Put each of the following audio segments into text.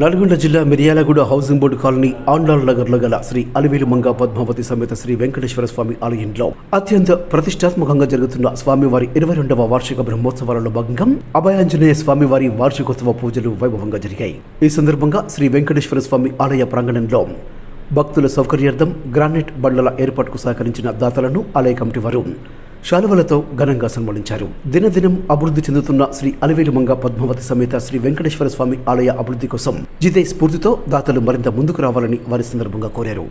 నల్గొండ జిల్లా Miryalaguda housing board colony Andal నగర్లో గల శ్రీ అలివేలు మంగ పద్మావతి సమేత శ్రీ వెంకటేశ్వర స్వామి ఆలయంలో అత్యంత ప్రతిష్టాత్మకంగా జరుగుతున్న స్వామివారి ఇరవై రెండవ వార్షిక బ్రహ్మోత్సవాలలో భాగంగా అభయాంజనేయ స్వామివారి వార్షికోత్సవ పూజలు వైభవంగా జరిగాయి. ఈ సందర్భంగా శ్రీ వెంకటేశ్వర స్వామి ఆలయ ప్రాంగణంలో భక్తుల సౌకర్యార్థం గ్రానైట్ బండ్ల ఏర్పాటుకు సహకరించిన దాతలను ఆలయ కమిటీ వారు శాలువలతో ఘనంగా సన్మానించారు. దినదినం అభివృద్ధి చెందుతున్న శ్రీ అలివేలు మంగ పద్మావతి సమేత శ్రీ వెంకటేశ్వర స్వామి ఆలయ అభివృద్ధి కోసం జితే స్ఫూర్తితో దాతలు మరింత ముందుకు రావాలని వారి సందర్భంగా కోరారు.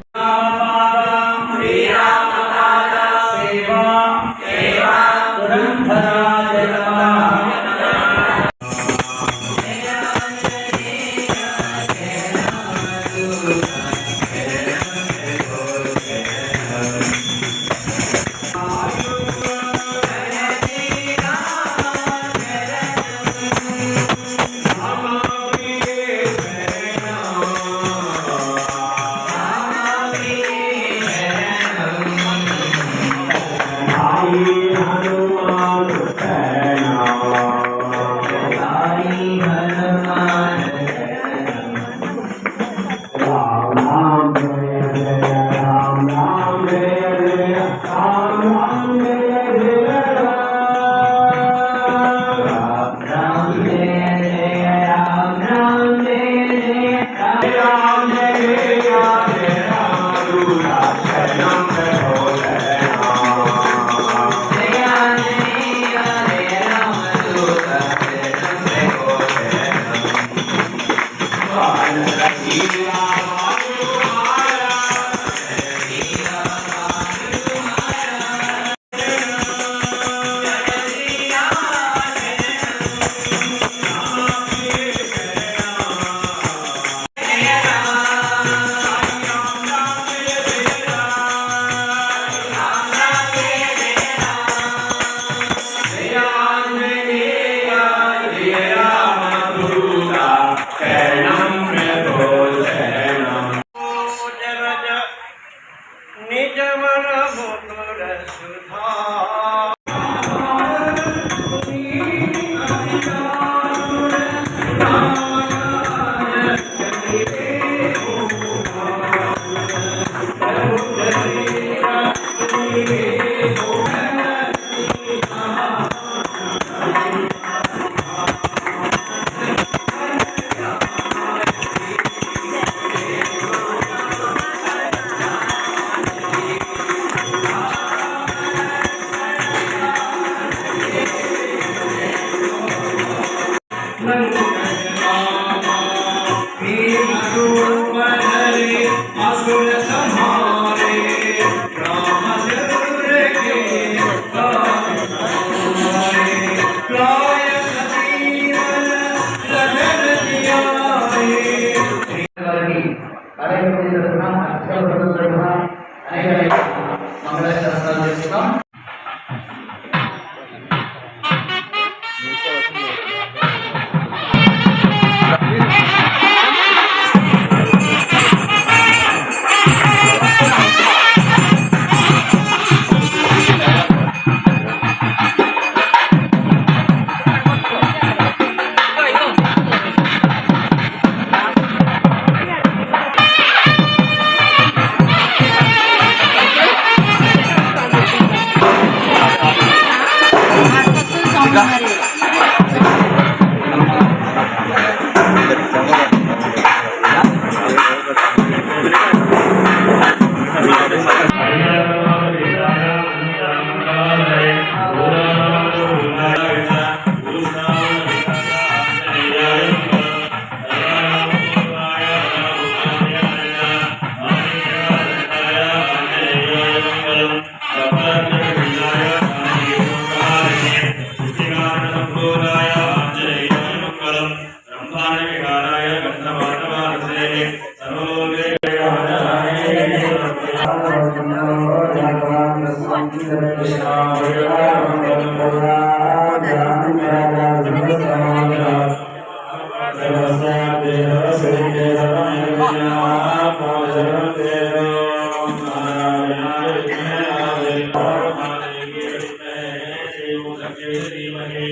धीमहि धीमहि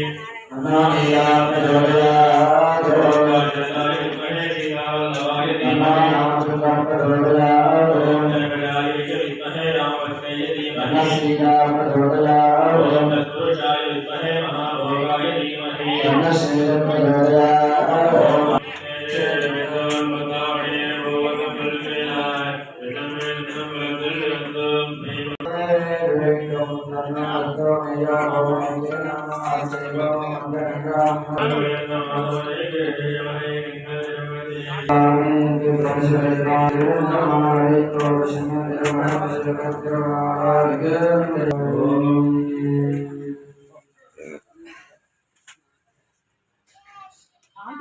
तन्नोमिया प्रचोदयात् ॐ जगदाय विद्महे देवालवाय धीमहि तन्नोमिया प्रचोदयात् ॐ जगदाय विद्महे रामकृष्णाय धीमहि सीता प्रचोदयात् ॐ तत्पुरुषाय विद्महे महाभोगाय धीमहि तन्नः प्रचोदयात्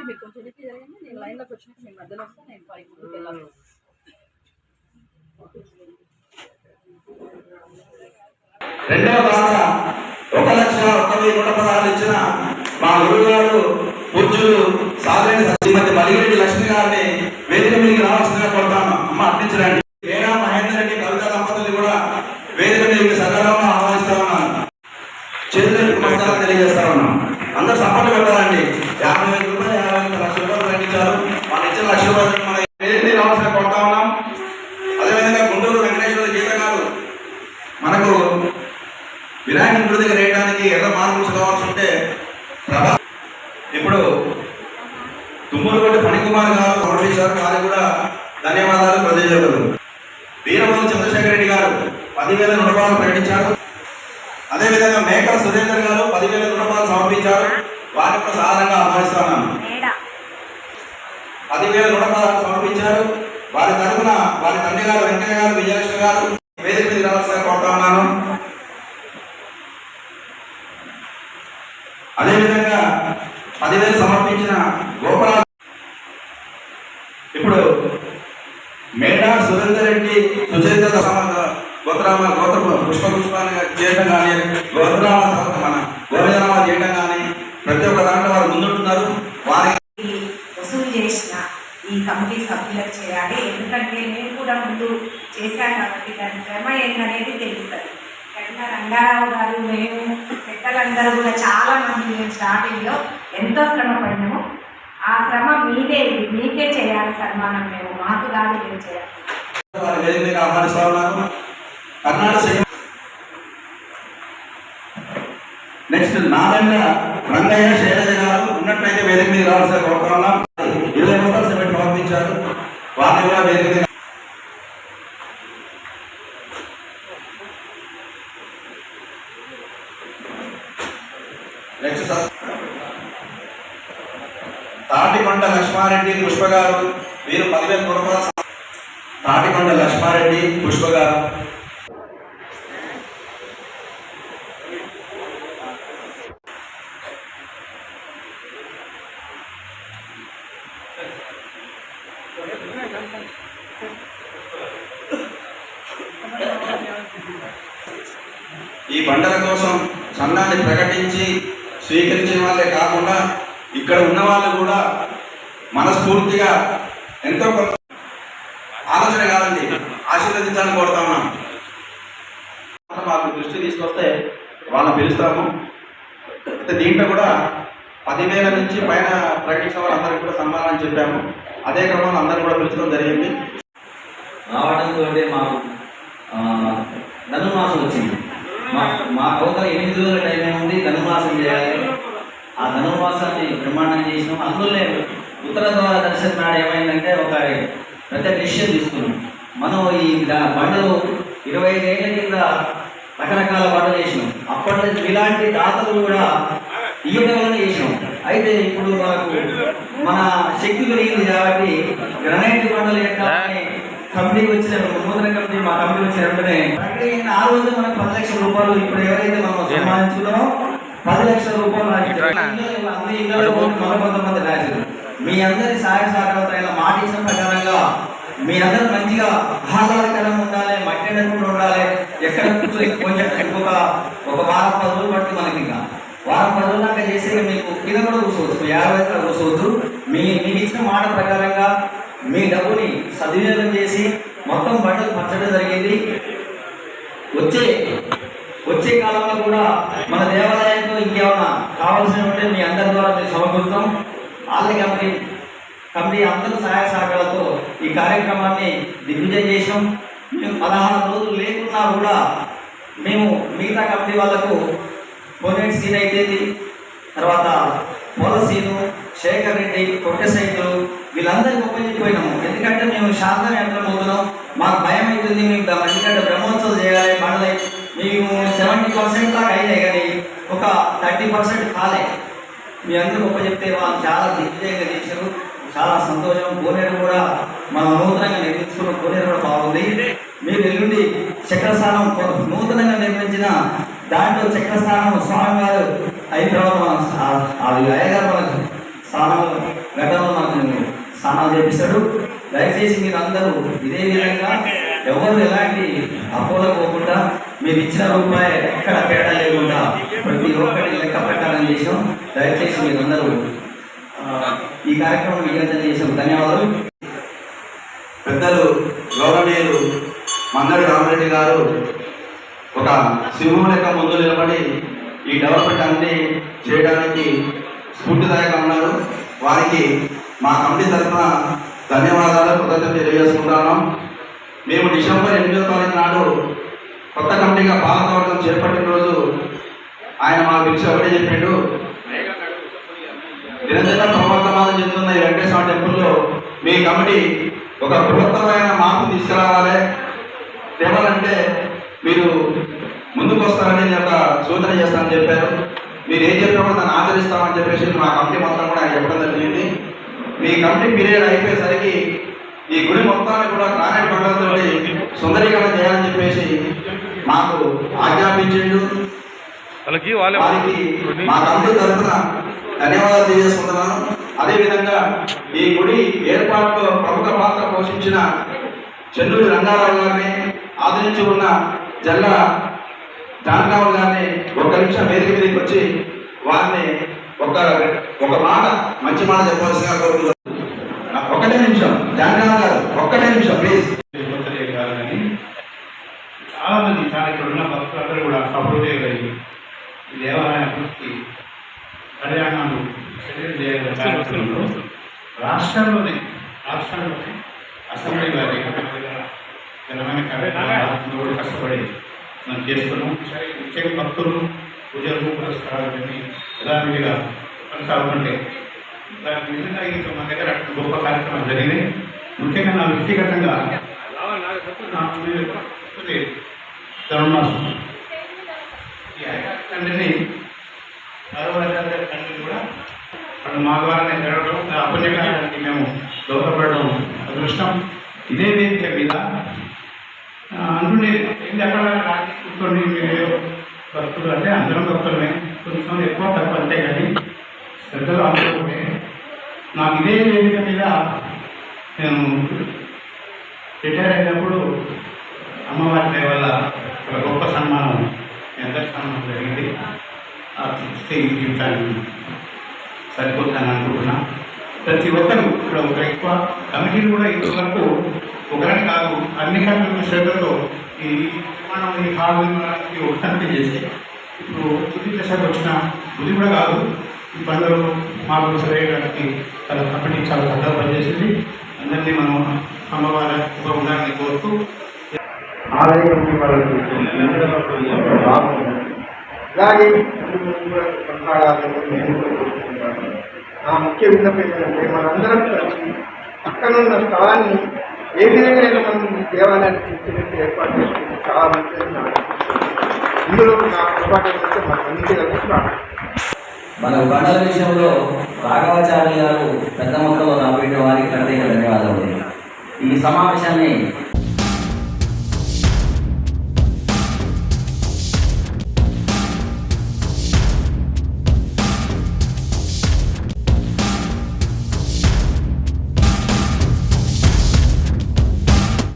మీరు కొంచెం ఎదురు జరగండి నేను లైన్లోకి వచ్చినప్పుడు మీ మధ్యలో వస్తే నేను పై ముందుకు వెళ్ళాలి. రెండవ భాగ ఒక లక్ష ఒక వెయ్యి నూట పదహారు ఇచ్చిన మా గురువుగారు పూజ్యులు సాధారణ శ్రీమతి మలిగిరెడ్డి లక్ష్మి గారిని వేదిక మీదకి రావాల్సిందిగా కోరుతాను అమ్మ అర్పించండి వేణా మహేందర్ రెడ్డి కవిత దంపతులు కూడా వేదిక మీదకి సకాలంలో ఆహ్వానిస్తా ఉన్నాను చేతులకు నమస్కారం తెలియజేస్తా ఉన్నాం అందరూ సపోర్ట్ పెట్టాలండి యాభై వేల రూపాయలు యాభై వేల లక్ష రూపాయలు ప్రకటించారు మన ఇచ్చిన లక్ష రూపాయలు మన వేదిక మీద రావాల్సిన కోరుతా ఉన్నాం అదేవిధంగా గుంటూరు వెంకటేశ్వర గీత గారు మనకు వినాయకుని గుడి దగ్గర వేయడానికి ఎర్ర మార్పులు కావాల్సి ఉంటే ప్రభా ఇప్పుడు తుమ్మలకోటి ఫణికుమార్ గారు సమర్పించారు వారికి కూడా ధన్యవాదాలు ప్రతిజేతులు వీరమల్లి చంద్రశేఖర రెడ్డి గారు పదివేల రుణపాలు ప్రకటించారు అదేవిధంగా మేకల సురేందర్ గారు పదివేల రుణపాలు సమర్పించారు వారిని కూడా సాధారణంగా ఆహ్వానిస్తున్నాను పదివేల రుణపాలు సమర్పించారు. వారి తరఫున వారి తండ్రి గారు వెంకయ్య గారు విజయలక్ష్మి గారు వేదిక మీద రావాల్సిన కోరుతా ఉన్నాను. అదేవిధంగా పదివేలు సమర్పించిన గోపాల ఇప్పుడు మేడా సురేందర్ రెడ్డి సుచరిత గోత్రామ గోత్ర పుష్ప పుష్పాన్ని చేయటం కానీ గోత్రామ తర్వాత మన గోవిందనామా చేయటం కానీ ప్రతి ఒక్క దాంట్లో వారు ముందుంటున్నారు వారికి వసూలు చేసిన ఈ కమిటీ సభ్యులకు చేయాలి ఎందుకంటే నేను కూడా ముందు చేశాను కాబట్టి దాని శ్రమ ఏంటనేది తెలుస్తుంది. ఎట్లా రంగారావు గారు మేము పెద్దలందరూ కూడా చాలా మంది మేము స్టార్టింగ్లో ఎంతో శ్రమ పడినాము ఆ శ్రమ మీదే మీకే చేయాలి సన్మానం మేము మాకు కాదు మేము చేయాలి. నెక్స్ట్ నారాయణ రంగయ్య శైలజ గారు ఉన్నట్లయితే వేదిక మీద రావాల్సిన కోరుకున్నాం ఇరవై బస్తాలు సిమెంట్ సమర్పించారు వారిని కూడా వేదిక మీద నెక్స్ట్ సార్ తాటికొండ లక్ష్మారెడ్డి పుష్ప గారు వీరు పదివేల కుటుంబాల తాటికొండ లక్ష్మారెడ్డి పుష్ప గారు. ఈ పంటల కోసం చందాన్ని ప్రకటించి స్వీకరించిన వాళ్ళే కాకుండా ఇక్కడ ఉన్న వాళ్ళు కూడా మనస్ఫూర్తిగా ఎంతో కొంత ఆలోచన కాదండి ఆశీర్వదించాలని కోరుతా ఉన్నాం. మాకు దృష్టి తీసుకొస్తే వాళ్ళని పిలుస్తాము. అయితే దీంట్లో కూడా పదివేల నుంచి పైన ప్రకటించిన వాళ్ళందరికీ కూడా సన్మానం చెప్పాము. అదే క్రమంలో అందరూ కూడా పిలుచడం జరిగింది. రావడంతో మాకు ధనుమాసం వచ్చింది. మా మా అవతల ఎనిమిది రోజుల టైం ఉంది ధనుమాసం చేయాలి. ఆ ధనుమాసాన్ని బ్రహ్మాండం చేసినాం. అందులో ఉత్తర ద్వార దర్శనం నాడు ఏమైందంటే ఒక పెద్ద డిసిషన్ తీసుకున్నాం. మనం ఈ బండలు ఇరవై ఐదేళ్ళ కింద రకరకాల బండలు చేసినాం. అప్పటి నుంచి ఇలాంటి దాతలు కూడా ఇయ్యడం వల్ల చేసినాం. అయితే ఇప్పుడు మనకు మన శక్తి పెరిగింది కాబట్టి గ్రనైట్ బండలు ఎక్కాలని కమిటీకి వచ్చిన నూతన కమిటీ మా కమిటీ వచ్చిన వెంటనే ఆ రోజు మనకు పది లక్షల రూపాయలు ఇప్పుడు ఎవరైతే మనం సన్మానించుకున్నామో పది లక్షల రూపాయలు అందరి ఇళ్ళలో కొంతమంది రాశారు. మీ అందరి సహాయ సహకారాల మాట ఇచ్చిన ప్రకారంగా మీ అందరూ మంచిగా ఆహ్లాదకరంగా ఉండాలి మట్టి కూడా ఉండాలి. ఎక్కడ కూర్చొని కొంచెం ఒక ఒక వారం పది రోజులు మనకి ఇంకా. వారం పది రోజులు దాకా చేసి మీకు కింద కూడా కూర్చోవచ్చు మీ యాభై ఎకరాలు కూర్చోవచ్చు. మీ మీకు ఇచ్చిన మాట ప్రకారంగా మీ డబ్బుని సద్వినియోగం చేసి మొత్తం బట్టలు పంచడం జరిగింది. వచ్చే వచ్చే కాలంలో కూడా మన దేవాలయంలో ఇంకేమైనా కావాల్సిన ఉంటే మీ అందరి ద్వారా మేము సమకూరుతాం ఆలయ కమిటీ కమిటీ అందరూ సహాయ సహకారాలతో ఈ కార్యక్రమాన్ని దిగ్విజయం చేసాం మేము పదహారు రోజులు లేకున్నా కూడా మేము మిగతా కమిటీ వాళ్ళకు పొనేట్ సీన్ అయితే తర్వాత పొలసీను శేఖర్ రెడ్డి కొట్టెసైట్లు వీళ్ళందరికీ ఉపయోగించిపోయినాము ఎందుకంటే మేము శాంతం ఎంత పోతున్నాం మాకు భయం అవుతుంది. మేము ఎందుకంటే బ్రహ్మోత్సవం చేయాలి పండుగ మేము సెవెంటీ పర్సెంట్ దాకా అయినాయి కానీ ఒక థర్టీ పర్సెంట్ కాలే. మీ అందరూ గొప్ప చెప్తే వాళ్ళు చాలా దిగ్విజయంగా చేశారు చాలా సంతోషం. కోనేరు కూడా మనం నూతనంగా నిర్మించుకున్న కోనేరు కూడా బాగుంది. మీరు ఎల్లుండి చక్రస్థానం నూతనంగా నిర్మించిన దాంట్లో చక్రస్థానం స్వామివారు అయిన తర్వాత మనం అయ్యగారు మనకు స్నానం గతంలో మనకు స్థానాలు చేపిస్తాడు. దయచేసి మీరు అందరూ ఇదే విధంగా ఎవరు ఎలాంటి అపోలో పోకుండా మీరు ఇచ్చిన రూపాయి ఎక్కడ పేడ లేకుండా ప్రతి ఒక్కటి లెక్క ప్రకారం చేసాం దయచేసి మీరు అందరూ ఈ కార్యక్రమం విజయవంతం చేసాం ధన్యవాదాలు. పెద్దలు గౌరవనీయులు మంగళ రామరెడ్డి గారు ఒక సింహం లెక్క ముందు నిలబడి ఈ డెవలప్మెంట్ అన్ని చేయడానికి స్ఫూర్తిదాయకంగా ఉన్నారు. వారికి మా కమిటీ తరఫున ధన్యవాదాలు కృతజ్ఞత తెలియజేసుకుంటున్నాం మేము డిసెంబర్ ఎనిమిదో తారీఖు నాడు కొత్త కమిటీగా పాలకవర్గం చేపట్టిన రోజు ఆయన మా పిలిచి ఒకటే చెప్పిండు. నిరంతర ప్రవర్తమానం చెందుతున్న ఈ వెంకటేశ్వర టెంపుల్లో మీ కమిటీ ఒక బృహత్తమైన మార్పు తీసుకురావాలి. తేవాలంటే మీరు ముందుకు వస్తారని నేను ఒక సూచన చేస్తానని చెప్పారు. మీరు ఏం చెప్పినా కూడా దాన్ని ఆచరిస్తామని చెప్పేసి మా కమిటీ మొత్తం కూడా ఆయన చెప్పడం జరిగింది. మీ కమిటీ పీరియడ్ అయిపోయేసరికి ఈ గుడి మొత్తాన్ని కూడా గ్రానైట్ బండలతో సుందరీకరణ చేయాలని చెప్పేసి మాకు ఆజ్ఞాపించిండు. వారికి మా కమిటీ తరఫున ధన్యవాదాలు తెలియజేసుకుంటున్నాను. అదేవిధంగా ఈ గుడి ఏర్పాటులో ప్రముఖ పాత్ర పోషించిన చెన్నూరి రంగారావు గారిని ఆదరించి ఉన్న జల్ల జానకావు గారిని ఒక నిమిషం వేదిక మీదకి వచ్చి వారిని ఒక ఒక మాట మంచి మాట చెప్పవలసిన కోరుతున్నాను ఒకటే నిమిషం. జానకావు గారు ఒక్కటే నిమిషం ప్లీజ్ తిరుపతి గారు కానీ చాలా మంది చాలా ఇక్కడ ఉన్న భక్తులందరూ కూడా సహృదయులయ్యి ఈ దేవాలయ అభివృద్ధి కళ్యాణాలు చర్యలు చేయాలనే కార్యక్రమంలో రాష్ట్రంలోనే రాష్ట్రంలోనే అసెంబ్లీ గారి ఘనమైన కార్యక్రమాలు కూడా కష్టపడి మనం చేస్తున్నాం. సరే ముఖ్యంగా భక్తులు పూజలు పురస్కారాలన్నీ యథావిధిగా కొనసాగుతుంటే దానికి నిజంగా ఇంకా మన దగ్గర గొప్ప కార్యక్రమాలు జరిగినాయి ముఖ్యంగా నా వ్యక్తిగతంగా ధనుర్మాసం ఈ తండ్రిని గారి తండ్రిని కూడా అది మా ద్వారానే జరగడం ఆ మేము దోహదపడడం అదృష్టం. ఇదే వేదిక మీద ఆ, అందులో ఏంటి అక్కడ కూర్చోండి మీరు భక్తులు అంటే అందరం భక్తులమే కొంచెం ఎక్కువ తక్కువ అంతే కానీ శ్రద్ధలు అందరూ నాకు ఇదే వేదిక మీద నేను రిటైర్ అయినప్పుడు అమ్మవారి దయ వల్ల ఒక గొప్ప సన్మానం ఎంత సన్మానం జరిగింది ఆ స్థితి జీవితాన్ని. సరిపోతుందని అనుకుంటున్నా ప్రతి ఒక్కరు ఇక్కడ ఒక ఎక్కువ కమిటీలు కూడా ఇంతవరకు ఒకరని కాదు అన్ని కమిటీల శ్రద్ధతో ఈ నిర్మాణం ఈ హాల్ ఒకటి ఒక చేసి ఇప్పుడు తుది దశకు వచ్చిన బుద్ధి కూడా కాదు. ఈ పనులు మాకు సరైనడానికి తన కంపెనీ చాలా చక్కగా పనిచేసింది. అందరినీ మనం అమ్మవారి ఒక కోరుతూ ఆలయం వాళ్ళకి అలాగే నా ముఖ్య విన్నపం ఏంటంటే మనందరం కలిసి పక్కనున్న స్థలాన్ని ఏ విధంగా మనం దేవాలయాన్ని తీర్చినట్టు ఏర్పాటు చేసుకుంటే చాలా మంచిది నా ఇందులో నా ఏర్పాటు ఏంటంటే మన మంచి మన బండల విషయంలో రాఘవాచార్య గారు పెద్ద మొత్తంలో రాబోయే వారికి ప్రత్యేక ధన్యవాదాలు. ఈ సమావేశాన్ని